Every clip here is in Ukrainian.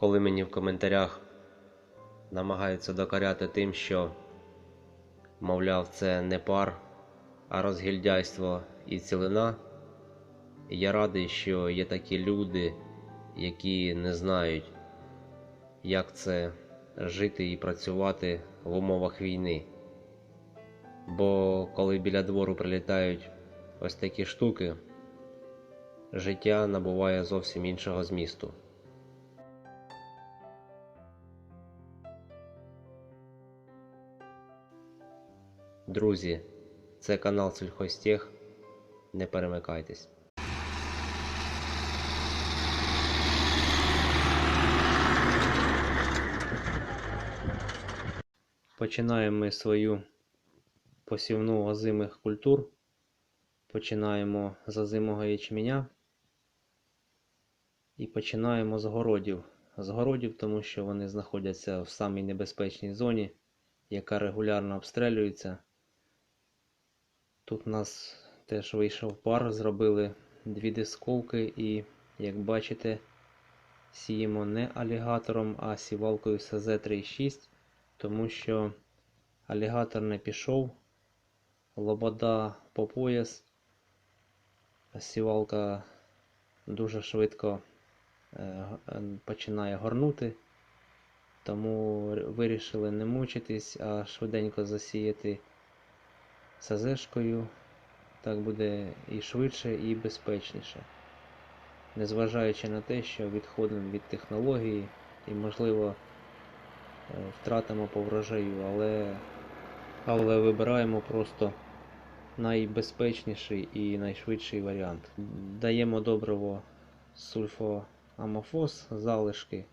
коли мені в коментарях намагаються докоряти тим, що, мовляв, це не пар, а розгільдяйство і цілина. Я радий, що є такі люди, які не знають, як це жити і працювати в умовах війни. Бо коли біля двору прилітають ось такі штуки, життя набуває зовсім іншого змісту. Друзі, це канал Сільхозтех. Не перемикайтесь. Починаємо ми свою посівну озимих культур. Починаємо з озимого ячменя. І починаємо з городів. З городів, тому що вони знаходяться в самій небезпечній зоні, яка регулярно обстрілюється. Тут у нас теж вийшов пар, зробили дві дисковки і, як бачите, сіємо не алігатором, а сівалкою СЗ-36, тому що алігатор не пішов, лобода по пояс, сівалка дуже швидко е, починає горнути, тому вирішили не мучитись, а швиденько засіяти СЗшкою. Так буде і швидше, і безпечніше. Незважаючи на те, що відходимо від технології і, можливо, е, втратимо по врожаю, але, але вибираємо просто найбезпечніший і найшвидший варіант. Даємо добриво сульфоамофос, залишки,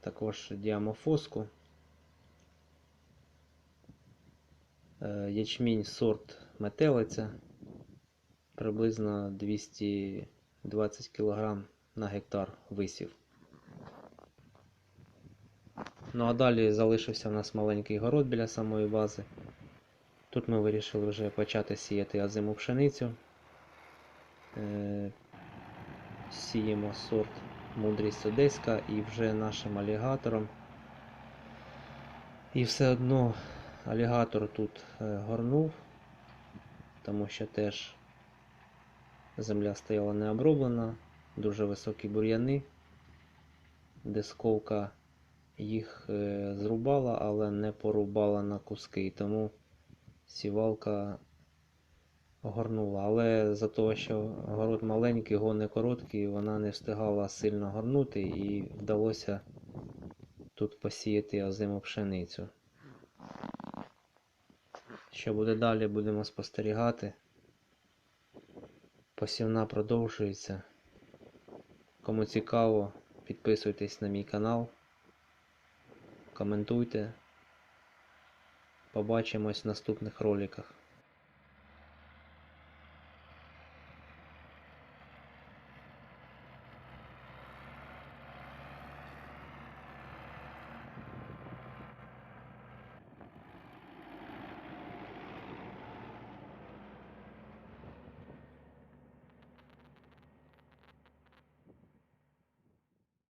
також діамофоску. Ячмінь сорт метелиця приблизно 220 кг на гектар висів. Ну а далі залишився у нас маленький город біля самої бази. Тут ми вирішили вже почати сіяти озиму пшеницю. Е, Сіємо сорт мудрість одеська і вже нашим алігатором. І все одно алігатор тут е, горнув, тому що теж земля стояла не оброблена, дуже високі бур'яни. Дисковка їх е, зрубала, але не порубала на куски, тому сівалка горнула. Але за того, що город маленький, гони короткі, вона не встигала сильно горнути і вдалося тут посіяти озиму пшеницю. Що буде далі, будемо спостерігати. Посівна продовжується. Кому цікаво, підписуйтесь на мій канал, коментуйте. Побачимось в наступних роликах.